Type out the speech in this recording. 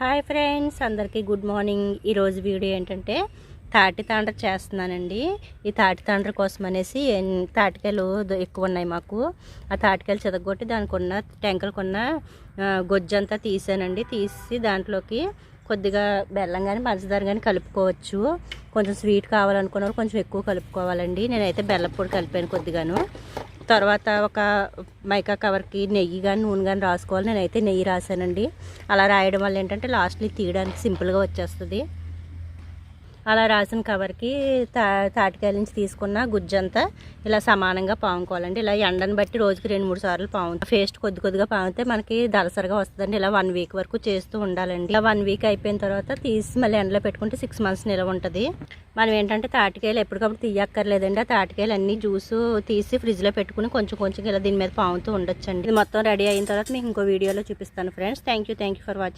Hi friends అందరికీ good morning. ఈరోజు video ఏంటంటే తాటి తాండ్ర చేస్తున్నానండి. ఈ తాటి తాండ్ర కోసం అనేసి తాటికాయలు ఎక్కువ ఉన్నాయి మాకు. ఆ తాటికాయలు చెదగొట్టి దానికి ఉన్న టెంకలకు ఉన్న గొజ్జంతా తీసానండి. తీసి దాంట్లోకి కొద్దిగా బెల్లం కానీ పంచదార కానీ కలుపుకోవచ్చు. కొంచెం స్వీట్ కావాలనుకున్న వాళ్ళు కొంచెం ఎక్కువ కలుపుకోవాలండి. నేనైతే బెల్లం పొడి కలిపాను కొద్దిగాను. తర్వాత ఒక మైకా కవర్కి నెయ్యి కానీ నూనె కానీ రాసుకోవాలి. నేనైతే నెయ్యి రాశానండి. అలా రాయడం వల్ల ఏంటంటే లాస్ట్లో తీయడానికి సింపుల్గా వచ్చేస్తుంది. అలా రాసిన కవర్కి తా తాటికాయల నుంచి తీసుకున్న గుజ్జంతా ఇలా సమానంగా పాముకోవాలండి. ఇలా ఎండను బట్టి రోజుకి రెండు మూడు సార్లు పాము పేస్ట్ కొద్ది కొద్దిగా పామితే మనకి దలసరిగా వస్తుందండి. ఇలా వన్ వీక్ వరకు చేస్తూ ఉండాలండి. ఇలా వన్ వీక్ అయిపోయిన తర్వాత తీసి మళ్ళీ ఎండలో పెట్టుకుంటే సిక్స్ మంత్స్ నిలవ ఉంటుంది. మనం ఏంటంటే తాటికాయలు ఎప్పటికప్పుడు తీయక్కర్లేదండి. ఆ తాటికాయలు అన్ని జ్యూసు తీసి ఫ్రిడ్జ్లో పెట్టుకుని కొంచెం కొంచెం ఇలా దీని మీద పాముతూ ఉండొచ్చండి. ఇది మొత్తం రెడీ అయిన తర్వాత మీకు ఇంకో వీడియోలో చూపిస్తాను friends thank you thank you for watching